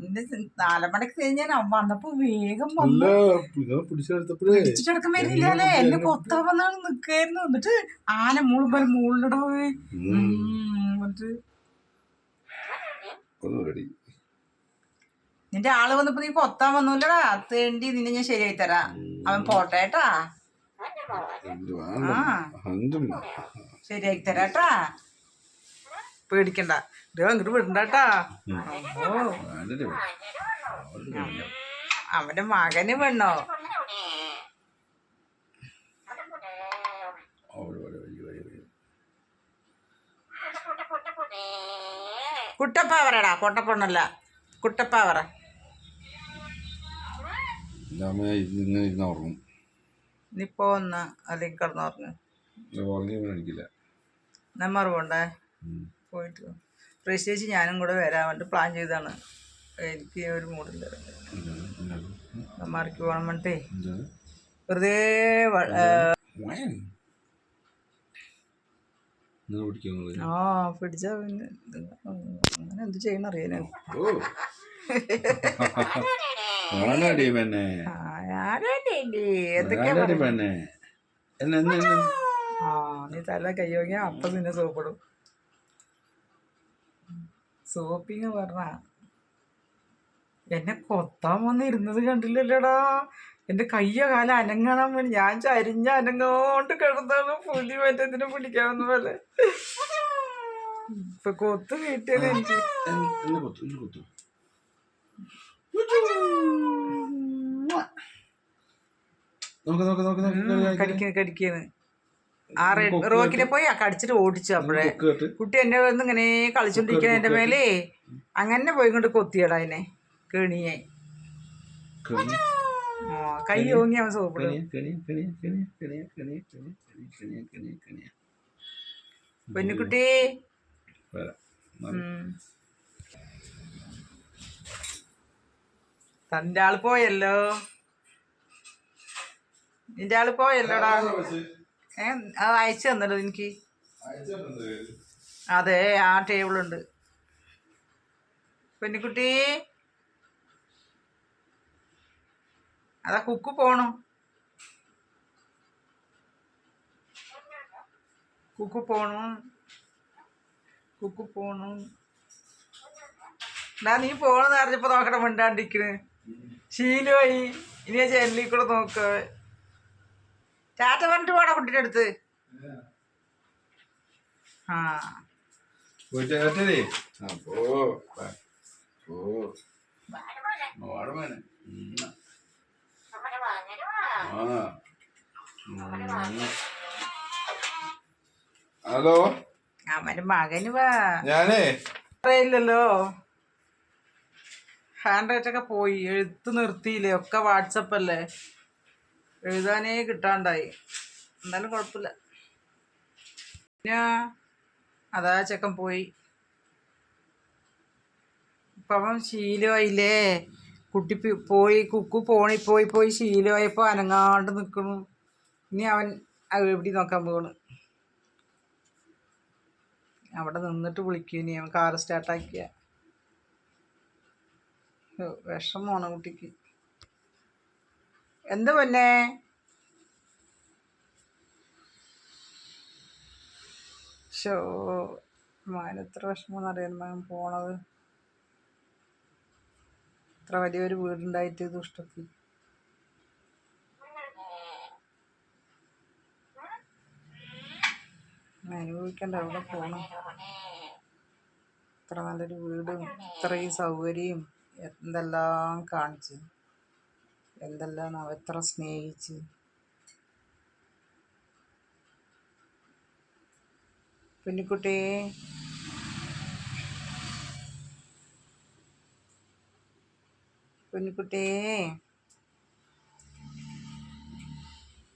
പിന്നെ നാലമണിക്ക് കഴിഞ്ഞാൽ വന്നപ്പോ വേഗം പിടിച്ചെടുക്കാൻ വരുന്നില്ലല്ലേ എന്നെ കൊത്താൻ വന്നാൽ നിക്കായിരുന്നു. എന്നിട്ട് ആന മൂളും മൂളിലടോ പോയി. എന്നിട്ട് നിന്റെ ആൾ വന്നപ്പോ നീ കൊത്താൻ വന്നൂല്ലടാ. തേണ്ടി നിന്നെ ഞാൻ ശരിയായി തരാ. അവൻ പോട്ടെ കേട്ടാ. ആ. ശരിയാക്കി തരാട്ടാ പേടിക്കണ്ട. അങ്ങോട്ട് ഇങ്ങോട്ട് വിടണ്ടാട്ടാ. അവന്റെ മകന് പെണ്ണോ? കുട്ടപ്പാവറടാ കൊട്ടപ്പൊണ്ണല്ല കുട്ടപ്പാവറ. ഉറങ്ങും. നീ പോന്ന് അല്ലെങ്കിൽ കിടന്നുറങ്ങും നമ്മറുണ്ടേ പോയിട്ട് പ്രത്യേകിച്ച് ഞാനും കൂടെ വരാൻ വേണ്ടി പ്ലാൻ ചെയ്താണ് എനിക്ക് ഒരു മൂടില്ല അമ്മമാർക്ക് പോകണം വേണ്ടേ വെറുതെ ആ. പിടിച്ചാ പിന്നെ അങ്ങനെ എന്ത് ചെയ്യണം അറിയാനോ. നീ തല കൈ വാങ്ങിയ അപ്പം നിന്നെ സോപ്പിടും. സോപ്പിങ് പറഞ്ഞ. എന്നെ കൊത്താൻ വന്നിരുന്നത് കണ്ടില്ലല്ലോടാ. എന്റെ കയ്യോ കാലം അനങ്ങണം വേണ്ടി ഞാൻ ചരിഞ്ഞ അനങ്ങോണ്ട് കിടന്നാണ് പുലി മറ്റേതിനെ പിടിക്കാവുന്ന പോലെ. ഇപ്പൊ കൊത്ത് കിട്ടിയത് എനിക്ക്. കടിക്കുന്നു കടിക്കുന്നു ആ റെഡ് റോക്കിനെ പോയി അടിച്ചിട്ട് ഓടിച്ചു അപ്പോഴേ കുട്ടി എന്റെ വന്ന് ഇങ്ങനെ കളിച്ചോണ്ടിരിക്കണ എന്റെ മേലെ അങ്ങനെ പോയി കൊണ്ട് കൊത്തിയടാ അതിനെ കെണിയെ കൈ ഓങ്ങി അവൻ സോപ്പിടും തന്റെ ആൾ പോയല്ലോ നിന്റെ ആൾ പോയല്ലോടാ അത് അയച്ചു തന്നല്ലോ എനിക്ക് അതെ ആ ടേബിളുണ്ട്. പെണ്ണിക്കുട്ടി. അതാ കുക്ക് പോണു. കുക്ക് പോണു. കുക്ക് പോണു. എന്നാ നീ പോണെന്ന് അറിഞ്ഞപ്പോ നോക്കണം മിണ്ടാണ്ടിരിക്കണ്. ശീലമായി ഇനി ചെല്ലിക്കൂടെ നോക്ക. ടാറ്റ പറഞ്ഞിട്ട് പോടാ കുട്ടിയുടെ അടുത്ത്. ആ. ഹലോ? അവന് മകന് വാ. ഞാനേ? അറിയില്ലല്ലോ. ഹാൻഡ് റൈറ്റ് ഒക്കെ പോയി. എഴുത്ത് നിർത്തിയില്ലേ? ഒക്കെ വാട്സപ്പ് അല്ലേ? എഴുതാനേ കിട്ടാണ്ടായി. എന്നാലും കുഴപ്പമില്ല. പിന്നെ അതാ ചെക്കൻ പോയി. ഇപ്പം ശീലമായില്ലേ? കുട്ടി പോയി കുക്കു പോണി പോയി പോയി ശീലമായപ്പോൾ അനങ്ങാണ്ട് നിൽക്കണു ഇനി അവൻ എവിടെ നോക്കാൻ പോകണു അവിടെ നിന്നിട്ട് വിളിക്കും ഇനി. അവൻ കാറ് സ്റ്റാർട്ടാക്കിയ. വിഷമമാണ് കുട്ടിക്ക്. എന്ത് പൊന്നെ? ഷോ മാൻ എത്ര വിഷമമെന്ന് അറിയാൻ മകൻ പോണത്. ഇത്ര വലിയൊരു വീടുണ്ടായിട്ട് ദുഷ്ടത്തി അനുഭവിക്കണ്ട അവിടെ പോണം. ഇത്ര നല്ലൊരു വീടും ഇത്രയും സൗകര്യം എന്തെല്ലാം കാണിച്ച്. എന്തെല്ലാം അവ എത്ര സ്നേഹിച്ച്. കുഞ്ഞിക്കുട്ടി കുഞ്ഞിക്കുട്ടി